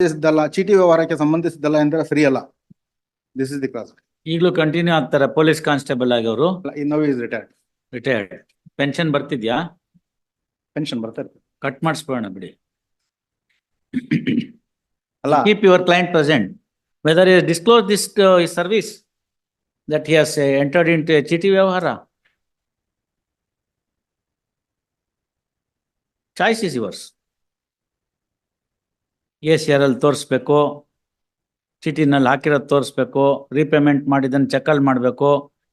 ಸಂಬಂಧಿಸಿದ್ದಲ್ಲ ಚೀಟಿ ವ್ಯವಹಾರಕ್ಕೆ ಸಂಬಂಧಿಸಿದ್ದಲ್ಲ ಎಂದರೆ ಸರಿಯಲ್ಲ ದಿಸ್ ಇಸ್ ದಿ ಕ್ಲಾಸ್ ಈಗಲೂ ಕಂಟಿನ್ಯೂ ಆಗ್ತಾರೆ ಪೊಲೀಸ್ ಕಾನ್ಸ್ಟೇಬಲ್ ಆಗಿ ಅವರು. ಇನ್ನೋವ್ ಇಸ್ ರಿಟೈರ್ಡ್ ರಿಟೈರ್ಡ್ ಪೆನ್ಷನ್ ಬರ್ತಿದ್ಯಾ? ಪೆನ್ಷನ್ ಬರ್ತಾ ಇರ್ತದೆ ಕಟ್ ಮಾಡಿಸ್ಬೋಣ ಬಿಡಿ. ಅಲ್ಲ. Keep your client present whether is disclose this service that he has entered into ಚೀಟಿ ವ್ಯವಹಾರ choice is yours A C R ಅಲ್ಲಿ ತೋರಿಸ್ಬೇಕು ಚೀಟಿನಲ್ಲಿ ಹಾಕಿರೋದು ತೋರಿಸ್ಬೇಕು ರೀಪೇಮೆಂಟ್ ಮಾಡಿದ್ದನ್ನು ಚೆಕಲ್ಲಿ ಮಾಡಬೇಕು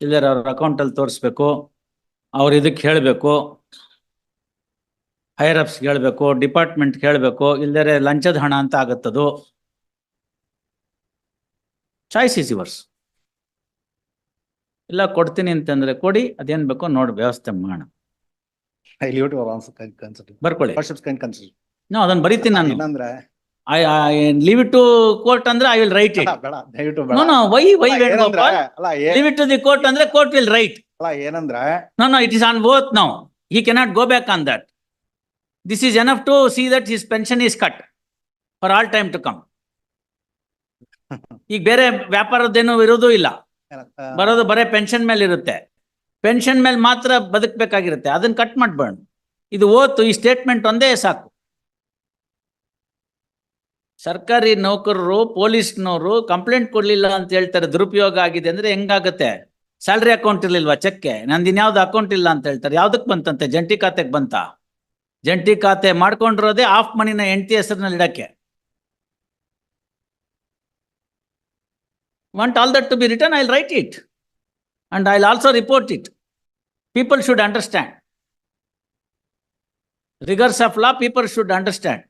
ಇಲ್ಲರ ಅವ್ರ ಅಕೌಂಟಲ್ಲಿ ತೋರಿಸ್ಬೇಕು ಅವ್ರು ಇದಕ್ಕೆ ಹೇಳಬೇಕು ಹೈರ್ ಅಪ್ಸ್ ಹೇಳಬೇಕು ಡಿಪಾರ್ಟ್ಮೆಂಟ್ ಹೇಳಬೇಕು ಇಲ್ದರೆ ಲಂಚದ ಹಣ ಅಂತ ಆಗತ್ತದು ಚಾಯ್ಸ್ ಇಸ್ ಯುವರ್ಸ್ ಇಲ್ಲ ಕೊಡ್ತೀನಿ ಅಂತಂದ್ರೆ ಕೊಡಿ ಅದೇನ್ ಬೇಕೋ ನೋಡಿ ವ್ಯವಸ್ಥೆ ಮಾಡೋಣ. ಬರ್ಕೊಳ್ಳಿ. ನೋ ಅದನ್ನ ಬರೀತೀನಿ ನಾನು. ಏನಂದ್ರೆ I leave it to court ಅಂದ್ರೆ ಐ ವಿಲ್ ರೈಟ್ ಇಟ್ ಬೇಡ ನೋ ನೋ ವೈ ವೈ ಅಲ್ಲ, ಏನಂದ್ರೆ ಅಲ್ಲ ಏ- leave it to the court ಅಂದ್ರೆ ಕೋರ್ಟ್ ವಿಲ್ ರೈಟ್ ಅಲ್ಲ ಏನಂದ್ರೆ No, no, it is on both now. He cannot go back on that. This is enough to see that his pension is cut for all time to come. ಈಗ ಬೇರೆ ವ್ಯಾಪಾರದ್ದೇನು ಇರೋದು ಇಲ್ಲ. ಆ, ಬರೋದು ಬರೇ pension ಮೇಲೆ ಇರುತ್ತೆ. ಪೆನ್ಷನ್ ಮೇಲೆ ಮಾತ್ರ ಬದುಕಬೇಕಾಗಿರುತ್ತೆ. ಅದನ್ನ ಕಟ್ ಮಾಡ್ಬೇಡ ಇದು ಓತು ಈ ಸ್ಟೇಟ್ಮೆಂಟ್ ಒಂದೇ ಸಾಕು. ಸರ್ಕಾರಿ ನೌಕರರು, ಪೊಲೀಸ್ನವರು ಕಂಪ್ಲೇಂಟ್ ಕೊಡ್ಲಿಲ್ಲ ಅಂತ ಹೇಳ್ತಾರೆ, ದುರುಪಯೋಗ ಆಗಿದೆ ಅಂದ್ರೆ ಹೆಂಗಾಗತ್ತೆ? ಸ್ಯಾಲ್ರಿ ಅಕೌಂಟ್ ಇರ್ಲಿಲ್ವಾ ಚೆಕ್ಕೆ ನಂದು ಇನ್ಯಾವ್ದು ಅಕೌಂಟ್ ಇಲ್ಲ ಅಂತ ಹೇಳ್ತಾರೆ. ಯಾವ್ದಕ್ ಬಂತಂತೆ? ಜಂಟಿ ಖಾತೆಗೆ ಬಂತ? ಜಂಟಿ ಖಾತೆ ಮಾಡ್ಕೊಂಡಿರೋದೇ ಆಫ್ ಮನಿನ ಹೆಂಡತಿ ಹೆಸರಿನಲ್ಲಿ ಇಡಕ್ಕೆ. Want all that to be return I'll write it And I'll also report it people should understand rigours of law people should understand.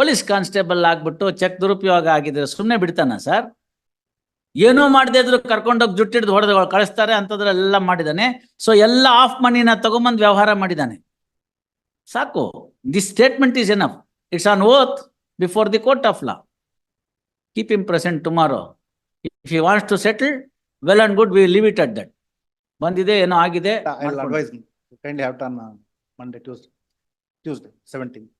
Police constable ಆಗ್ಬಿಟ್ಟು ಚೆಕ್ ದುರುಪಯೋಗ ಆಗಿದ್ರೆ ಸುಮ್ಮನೆ ಬಿಡ್ತಾನ ಸರ್? ಏನೂ ಮಾಡದೇ ಇದ್ರು ಕರ್ಕೊಂಡೋಗಿ ಜುಟ್ಟಿಡ್ದು ಹೊಡೆದು ಕಳಿಸ್ತಾರೆ ಅಂತದ್ರೆಲ್ಲ ಮಾಡಿದಾನೆ. ಸೊ ಎಲ್ಲ ಆಫ್ ಮನಿನ ತಗೊಂಬಂದು ವ್ಯವಹಾರ ಮಾಡಿದಾನೆ. ಸಾಕು. This statement is enough it's on oath before the court of law keep him present tomorrow if you wants to settle well and good we leave it at that ಬಂದಿದೆ ಏನೋ ಆಗಿದೆ Monday Tuesday Tuesday have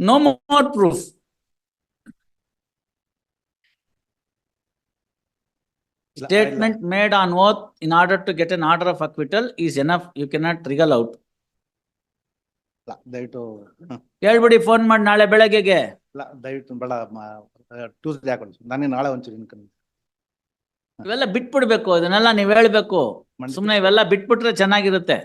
no more proof ಇಲ್ಲ, statement made on oath in order to get an order of acquittal is enough you cannot wriggle out ಇಲ್ಲ, ದಯವಿಟ್ಟು ಹ, ಹೇಳ್ಬಿಡಿ phone ಮಾಡಿ ನಾಳೆ ಬೆಳಗ್ಗೆಗೆ. ಇಲ್ಲ ದಯವಿಟ್ಟು ಬೇಡ ಟ್ಯೂಸ್ಡೇ ಹಾಕೊಂಡು ನಾನೇ ನಾಳೆ ಒಂಚೂರು ಇನ್ಕಮ್. ಇವೆಲ್ಲ ಬಿಟ್ಬಿಡ್ಬೇಕು ಇದನ್ನೆಲ್ಲ ನೀವ್ ಹೇಳ್ಬೇಕು. ಸುಮ್ನೆ ಇವೆಲ್ಲ ಬಿಟ್ಬಿಟ್ರೆ ಚೆನ್ನಾಗಿರುತ್ತೆ.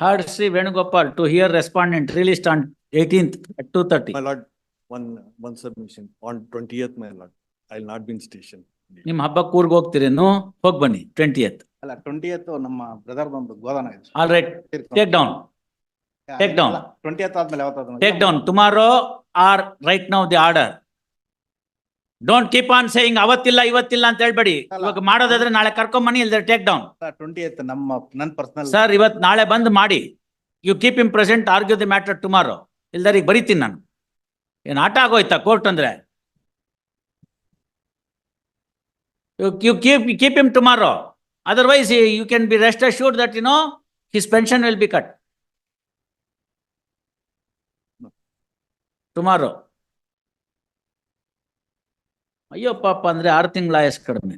Heard Shri Venugopal to hear respondent released on eighteenth at two thirty My lord, one, one submission. On twentieth, my lord, I'll not be in station. ನಿಮ್ ಹಬ್ಬಕ್ಕೆ ಊರ್ಗ್ ಹೋಗ್ತೀರೇನು ಹೋಗಿ ಬನ್ನಿ ಟ್ವೆಂಟಿ ಎತ್ ಅಲ್ಲ ಟ್ವೆಂಟಿ ನಮ್ಮ ಬ್ರದರ್ ಒಂದು ಗೋದಾನ ಇದೆ all right take down take down. Twenty ಆದ್ಮೇಲೆ ಯಾವತ್ತಾದ್ರು take down tomorrow or right now the order don't keep on saying ಅವತ್ತಿಲ್ಲ ಇವತ್ತಿಲ್ಲ ಅಂತ ಹೇಳ್ಬೇಡಿ. ಇವಾಗ ಮಾಡೋದಾದ್ರೆ ನಾಳೆ ಕರ್ಕೊಂಬನ್ನಿ ಇಲ್ದ್ರೆ ಟೇಕ್ ಡೌನ್ ಟ್ವೆಂಟಿ ನಮ್ಮ ನನ್ ಪರ್ಸನಲ್ ಸರ್ ಇವತ್ ನಾಳೆ ಬಂದ್ ಮಾಡಿ. You keep him present argue the matter tomorrow ಇಲ್ದರೆ ಬರಿತೀನಿ ಬರೀತೀನಿ ನಾನು. ಏನು ಆಟ ಆಗೋಯ್ತಾ ಕೋರ್ಟ್ ಅಂದ್ರೆ? You keep keep him tomorrow otherwise you can be rest assured that you know his pension will be cut tomorrow ಅಯ್ಯೋ ಪಾಪ, ಅಂದ್ರೆ ಆರು ತಿಂಗಳ ಆಯಸ್ ಕಡಿಮೆ.